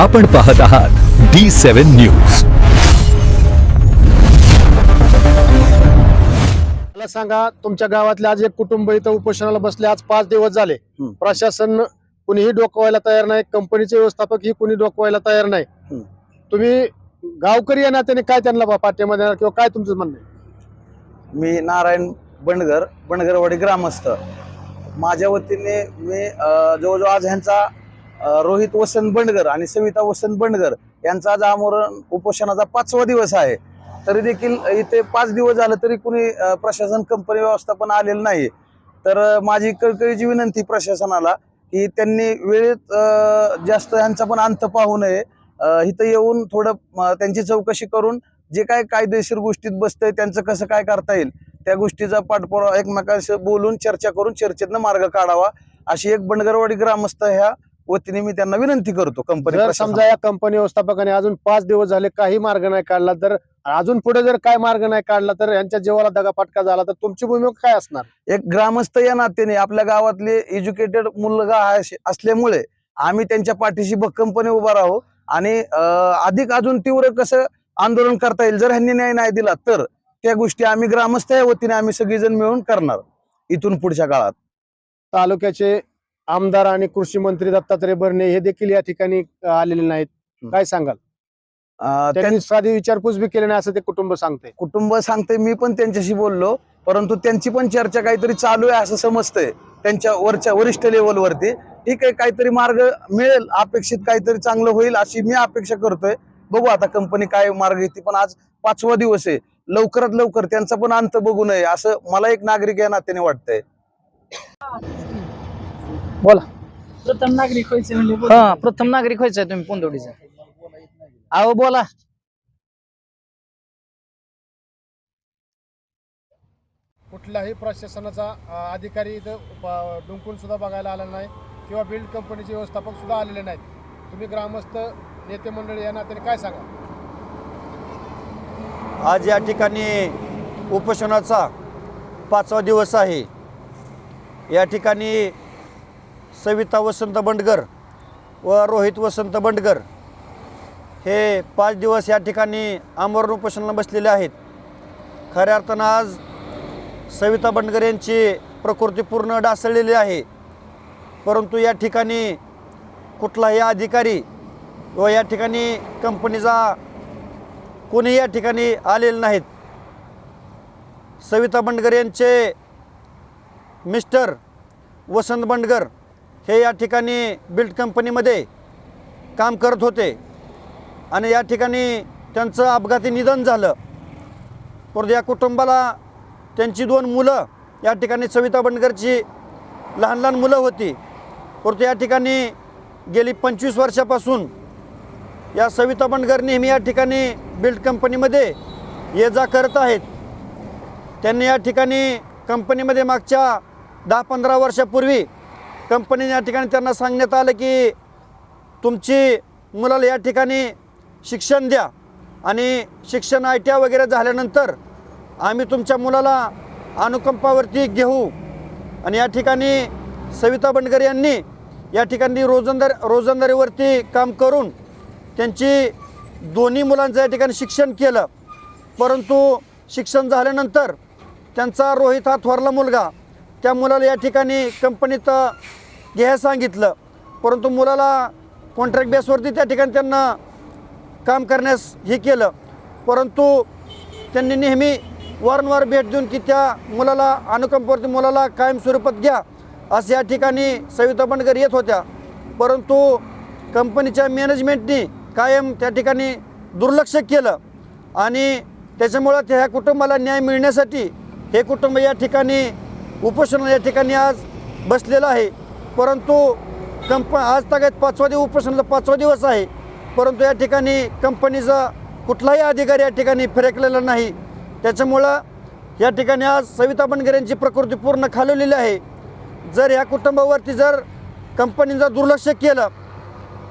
आपण पाहत आहात डी सेव्हन न्यूज मला सांगा तुमच्या गावातले आज एक कुटुंब इथं उपोषणाला बसले आज पाच दिवस झाले. प्रशासन कुणीही डोकवायला तयार नाही कंपनीचे व्यवस्थापक ही कुणी डोकवायला तयार नाही. तुम्ही गावकरी या नात्याने काय त्यांना देणार किंवा काय तुमचं म्हणणं आहे? मी नारायण बंडगर बंडगरवाडी ग्रामस्थ. माझ्या वतीने मी जवळजवळ आज ह्यांचा रोहित वसंत बंडगर आणि सविता वसंत बंडगर यांचा आज आमरण उपोषणाचा पाचवा दिवस आहे. तरी देखील इथे पाच दिवस झालं तरी कुणी प्रशासन कंपनी व्यवस्थापन आलेलं नाही. तर माझी कळकळीची विनंती प्रशासनाला की त्यांनी वेळेत जास्त ह्यांचा पण अंत पाहू नये. इथं येऊन थोडं त्यांची चौकशी करून जे काय कायदेशीर गोष्टीत बसतंय त्यांचं कसं काय करता येईल त्या गोष्टीचा पाठपुरावा एकमेकांशी बोलून चर्चा करून चर्चेतनं मार्ग काढावा. अशी एक बंडगरवाडी ग्रामस्थ ह्या वतीने मी त्यांना विनंती करतो कंपनी जर प्रशासनाला. समजा या कंपनी व्यवस्थापकाने अजून पाच दिवस झाले काही मार्ग नाही काढला तर अजून पुढे जर काय मार्ग नाही काढला तर यांच्या जीवाला दगाफटका झाला तर तुमची भूमिका काय असणार एक ग्रामस्थ या नात्याने आपल्या गावातले एज्युकेटेड मुलगा असल्यामुळे आम्ही त्यांच्या पाठीशी भक्कमपणे उभा राहू आणि अं, अधिक अजून तीव्र कसं आंदोलन करता येईल जर ह्यांनी न्याय नाही दिला तर त्या गोष्टी आम्ही ग्रामस्थ या वतीने आम्ही सगळीजण मिळून करणार इथून पुढच्या काळात तालुक्याचे आमदार आणि कृषी मंत्री दत्तात्रय भरणे हे देखील या ठिकाणी आलेले नाहीत. काय सांगाल? त्यांनी साधी विचारपूस बी केली नाही असं ते कुटुंब सांगते कुटुंब सांगते मी पण त्यांच्याशी बोललो. परंतु त्यांची पण चर्चा काहीतरी चालू आहे असं समजतंय त्यांच्या वरच्या वरिष्ठ लेवलवरती ठीक आहे काहीतरी मार्ग मिळेल अपेक्षित काहीतरी चांगलं होईल अशी मी अपेक्षा करतोय. बघू आता कंपनी काय मार्ग येते पण आज पाचवा दिवस आहे. लवकरात लवकर त्यांचा पण अंत बघू नये असं मला एक नागरिक या नात्याने वाटतंय. प्रथम नागरिक व्हायचे म्हणजे बोला. हा प्रथम नागरिक व्हायचंय तुम्ही पोंदोडीचा अहो बोला. कुठल्याही प्रशासनाचा अ, अधिकारी इथं ब- डुंकून सुद्धा बघायला आला नाही किंवा बिल्ड कंपनीचे व्यवस्थापक सुद्धा आलेले नाहीत. तुम्ही ग्रामस्थ नेते मंडळी या नात्याने काय सांगा? आज या ठिकाणी उपोषणाचा पाचवा दिवस आहे. या ठिकाणी सविता वसंत बंडगर व रोहित वसंत बंडगर हे पाच दिवस या ठिकाणी आमरण उपोषणाला बसलेले आहेत. खऱ्या अर्थानं आज सविता बंडगर यांची प्रकृती पूर्ण डासळलेली आहे. परंतु या ठिकाणी कुठलाही अधिकारी व या ठिकाणी कंपनीचा कोणी या ठिकाणी आलेले नाहीत. सविता बंडगर यांचे मिस्टर वसंत बंडगर हे या ठिकाणी बिल्ड कंपनीमध्ये काम करत होते. आणि या ठिकाणी त्यांचं अपघाती निधन झालं. परंतु या कुटुंबाला त्यांची दोन मुलं या ठिकाणी सविता बंडगरची लहान लहान मुलं होती. परंतु या ठिकाणी गेली पंचवीस वर्षापासून या सविता बंडगर नेहमी या ठिकाणी बिल्ड कंपनीमध्ये ये जा करत आहेत. त्यांनी या ठिकाणी कंपनीमध्ये मागच्या दहा पंधरा वर्षापूर्वी कंपनीने या ठिकाणी त्यांना सांगण्यात आलं की तुमची मुलाला या ठिकाणी शिक्षण द्या. आणि शिक्षण आय टी आय वगैरे झाल्यानंतर आम्ही तुमच्या मुलाला अनुकंपावरती घेऊ. आणि या ठिकाणी सविता बंडगर यांनी या ठिकाणी रोजंदार रोजंदारीवरती काम करून त्यांची दोन्ही मुलांचं या ठिकाणी शिक्षण केलं. परंतु शिक्षण झाल्यानंतर त्यांचा रोहित हा थोरला मुलगा त्या मुलाला या ठिकाणी कंपनीत घ्यायला सांगितलं. परंतु मुलाला कॉन्ट्रॅक्ट बेसवरती त्या ठिकाणी त्यांना काम करण्यास हे केलं. परंतु त्यांनी नेहमी वारंवार भेट देऊन की त्या मुलाला अनुकंपावरती मुलाला कायम स्वरूपात घ्या असं या ठिकाणी सविता बंडगर येत होत्या. परंतु कंपनीच्या मॅनेजमेंटनी कायम त्या ठिकाणी दुर्लक्ष केलं आणि त्याच्यामुळं त्या ह्या कुटुंबाला न्याय मिळण्यासाठी हे कुटुंब या ठिकाणी उपोषण या ठिकाणी आज बसलेलं आहे. परंतु कंप आज तागत पाचवा दिवस उपोषणाचा पाचवा दिवस आहे. परंतु या ठिकाणी कंपनीचा कुठलाही अधिकारी या ठिकाणी फिरकलेला नाही. त्याच्यामुळं या ठिकाणी आज सविता बनगर यांची प्रकृती पूर्ण खालवलेली आहे. जर या कुटुंबावरती जर कंपनीचा दुर्लक्ष केलं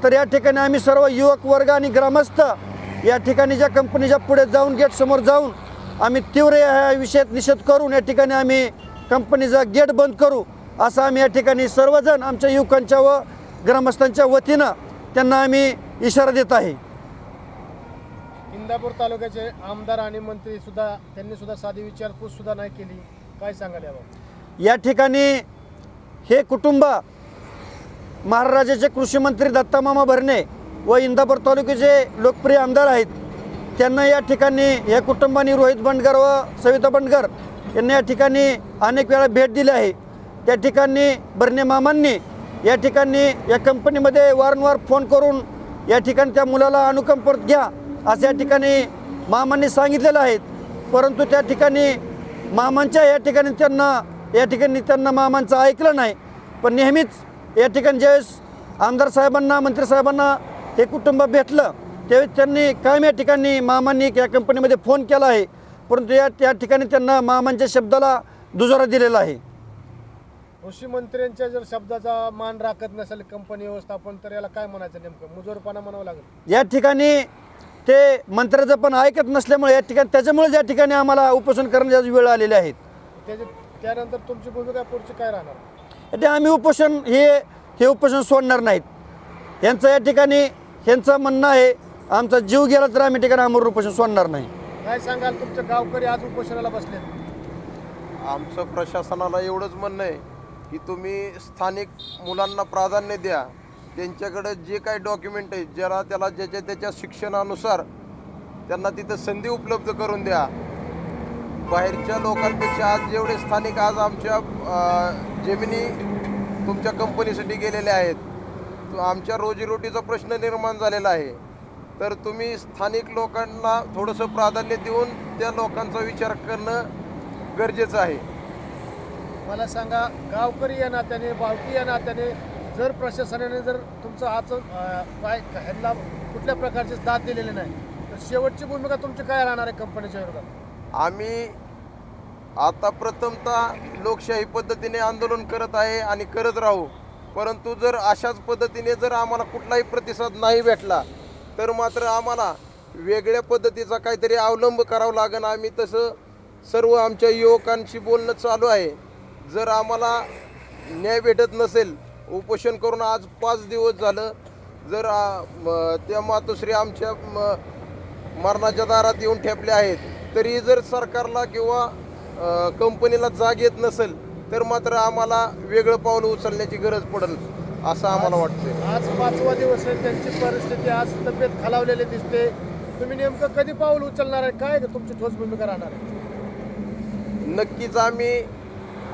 तर या ठिकाणी आम्ही सर्व युवक वर्ग आणि ग्रामस्थ या ठिकाणी ज्या कंपनीच्या पुढे जाऊन गेटसमोर जाऊन आम्ही तीव्र ह्या विषयात निषेध करून या ठिकाणी आम्ही कंपनीचा गेट बंद करू. असं आम्ही या ठिकाणी सर्वजण आमच्या युवकांच्या व ग्रामस्थांच्या वतीनं त्यांना आम्ही इशारा देत आहे. इंदापूर तालुक्याचे आमदार आणि मंत्री सुद्धा त्यांनी सुद्धा साधी विचारपूस सुद्धा नाही केली. काय सांगाल याबाबत? या ठिकाणी हे कुटुंब महाराष्ट्राचे कृषी मंत्री दत्तामामा भरणे व इंदापूर तालुक्याचे लोकप्रिय आमदार आहेत त्यांना या ठिकाणी या कुटुंबाने रोहित बंडगर व सविता बंडगर यांना या ठिकाणी अनेक वेळा भेट दिली आहे. त्या ठिकाणी भरणे मामांनी या ठिकाणी या कंपनीमध्ये वारंवार फोन करून या ठिकाणी त्या मुलाला अनुकंप घ्या असं या ठिकाणी मामांनी सांगितलेलं आहे. परंतु त्या ठिकाणी मामांच्या या ठिकाणी त्यांना या ठिकाणी त्यांना मामांचं ऐकलं नाही. पण नेहमीच या ठिकाणी ज्यावेळेस आमदार साहेबांना मंत्री साहेबांना हे कुटुंब भेटलं त्यावेळेस त्यांनी कायम या ठिकाणी मामांनी या कंपनीमध्ये फोन केला आहे. परंतु या त्या ठिकाणी त्यांना मामांच्या शब्दाला दुजोरा दिलेला आहे. कृषी मंत्र्यांच्या जर शब्दाचा मान राखत नसेल कंपनी व्यवस्थापन तर याला काय म्हणायचं नेमकं? मुजोरपणा म्हणावं लागेल. या ठिकाणी ते मंत्र्याचं पण ऐकत नसल्यामुळे या ठिकाणी त्याच्यामुळे या ठिकाणी आम्हाला उपोषण करण्याची वेळ आलेली आहेत त्याचे त्यानंतर तुमची भूमिका पुढची काय राहणार? ते आम्ही उपोषण हे हे उपोषण सोडणार नाहीत. यांचं या ठिकाणी यांचं म्हणणं आहे आमचा जीव गेला तर आम्ही ठिकाणी आमर उपोषण सोडणार नाही. काय सांगाल तुमचे गावकरी आज उपोषणाला बसलेत? आमचं प्रशासनाला एवढंच म्हणणं आहे की तुम्ही स्थानिक मुलांना प्राधान्य द्या. त्यांच्याकडे जे काही डॉक्युमेंट आहे ज्याला त्याला ज्याच्या त्याच्या शिक्षणानुसार त्यांना तिथं संधी उपलब्ध करून द्या. बाहेरच्या लोकांपेक्षा आज जेवढे स्थानिक आज आमच्या जमिनी तुमच्या कंपनीसाठी गेलेले आहेत आमच्या रोजीरोटीचा प्रश्न निर्माण झालेला आहे. तर तुम्ही स्थानिक लोकांना थोडंसं प्राधान्य देऊन त्या लोकांचा विचार करणं गरजेचं आहे. मला सांगा गावकरी या नात्याने बावकी या नात्याने जर प्रशासनाने जर तुमचं हाच अं, काय ह्यांना कुठल्या प्रकारचे दाद दिलेले नाही तर शेवटची भूमिका तुमची काय राहणार आहे कंपनीच्या विरोधात? आम्ही आता प्रथमतः लोकशाही पद्धतीने आंदोलन करत आहे आणि करत राहू. परंतु जर अशाच पद्धतीने जर आम्हाला कुठलाही प्रतिसाद नाही भेटला तर मात्र आम्हाला वेगळ्या पद्धतीचा काहीतरी अवलंब करावा लागेल. आम्ही तसं सर्व आमच्या युवकांशी बोलणं चालू आहे. जर आम्हाला न्याय भेटत नसेल उपोषण करून आज पाच दिवस झालं जर त्या मातोश्री आमच्या म, मरणाच्या दारात येऊन ठेपले आहेत तरी जर सरकारला किंवा कंपनीला जाग येत नसेल तर मात्र आम्हाला वेगळं पाऊल उचलण्याची गरज पडेल असं आम्हाला वाटतंय. आज पाचवा दिवस आहे त्यांची परिस्थिती आज तब्येत खालावलेली दिसते. तुम्ही नेमकं कधी पाऊल उचलणार आहे? काय तुमची ठोस भूमिका राहणार आहे? नक्कीच आम्ही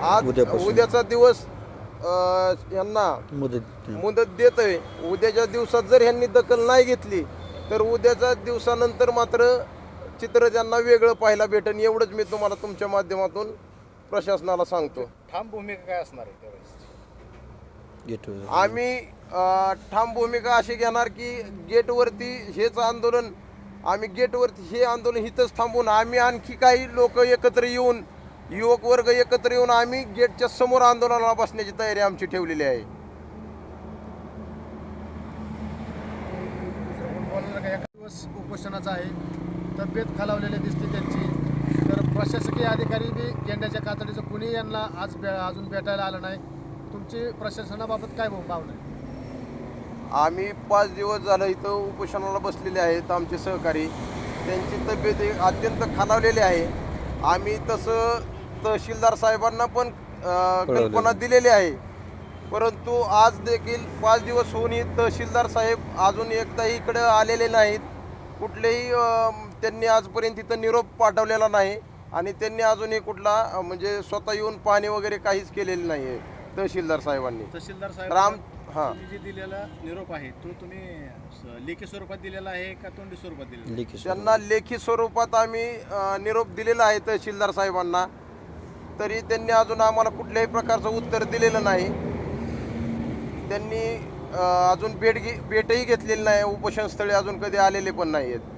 आज उद्यापासून. उद्याचा दिवस अ, यांना मुदत मुदत देतोय. उद्याच्या दिवसात जर ह्यांनी दखल नाही घेतली तर उद्याच्या दिवसानंतर मात्र चित्र त्यांना वेगळं पाहायला भेटेल एवढंच मी तुम्हाला तुमच्या माध्यमातून प्रशासनाला सांगतो. ठाम भूमिका काय असणार आहे त्यावेळेस? आम्ही अ, ठाम भूमिका अशी घेणार की गेटवरती हेच आंदोलन आम्ही गेटवरती हे आंदोलन इथंच थांबून आम्ही आणखी काही लोक एकत्र येऊन युवक वर्ग एकत्र येऊन आम्ही गेटच्या समोर आंदोलनाला बसण्याची तयारी आमची ठेवलेली आहे. दिवस उपोषणाचा आहे. तब्येत खालावलेली दिसते त्यांची. तर प्रशासकीय अधिकारी बी गेंड्याच्या कातडीचं कुणी यांना आज बे अजून भेटायला आलं नाही. तुमची प्रशासनाबाबत काय भावना आहे? आम्ही पाच दिवस झालं इथं उपोषणाला बसलेले आहेत आमचे सहकारी. त्यांची तब्येत अत्यंत खालावलेली आहे. आम्ही तसं तहसीलदार साहेबांना पण अ, कल्पना दिलेली आहे. परंतु आज देखील पाच दिवस होऊनही तहसीलदार साहेब अजून एकदाही इकडे आलेले नाहीत. कुठलेही अ, त्यांनी आजपर्यंत इथं निरोप पाठवलेला नाही आणि त्यांनी अजूनही कुठला अ, म्हणजे स्वतः येऊन पाणी वगैरे काहीच केलेलं नाही आहे तहसीलदार साहेबांनी. तहसीलदार राम साहेब हां. तुम्ही जे दिलेला निरोप आहे तो तुम्ही स- लेखी स्वरूपात दिलेला आहे का तोंडी स्वरूपात दिलेला आहे? त्यांना लेखी स्वरूपात आम्ही अ, निरोप दिलेला आहे तहसीलदार साहेबांना. तरी त्यांनी अजून आम्हाला कुठल्याही प्रकारचं उत्तर दिलेलं नाही. त्यांनी अजून भेट घे भेटही घेतलेली नाही. उपोषणस्थळी अजून कधी आलेले पण नाही आहेत.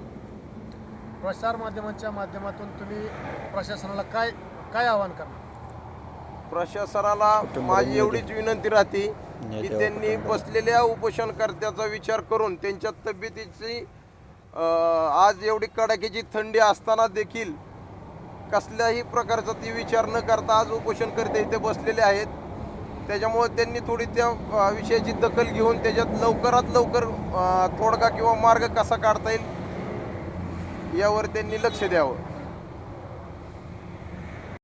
प्रसार माध्यमांच्या माध्यमातून तुम्ही प्रशासनाला काय काय आवाहन करणार? प्रशासनाला माझी एवढीच विनंती राहते की त्यांनी बसलेल्या उपोषणकर्त्याचा विचार करून त्यांच्या तब्येतीची आज एवढी कडाक्याची थंडी असताना देखील कसल्याही प्रकारचा ती विचार न करता आज उपोषणकर्ते इथे बसलेले आहेत. त्याच्यामुळे त्यांनी थोडी त्या विषयाची दखल घेऊन त्याच्यात लवकरात लवकर तोडगा किंवा मार्ग कसा काढता येईल यावर त्यांनी लक्ष द्यावं.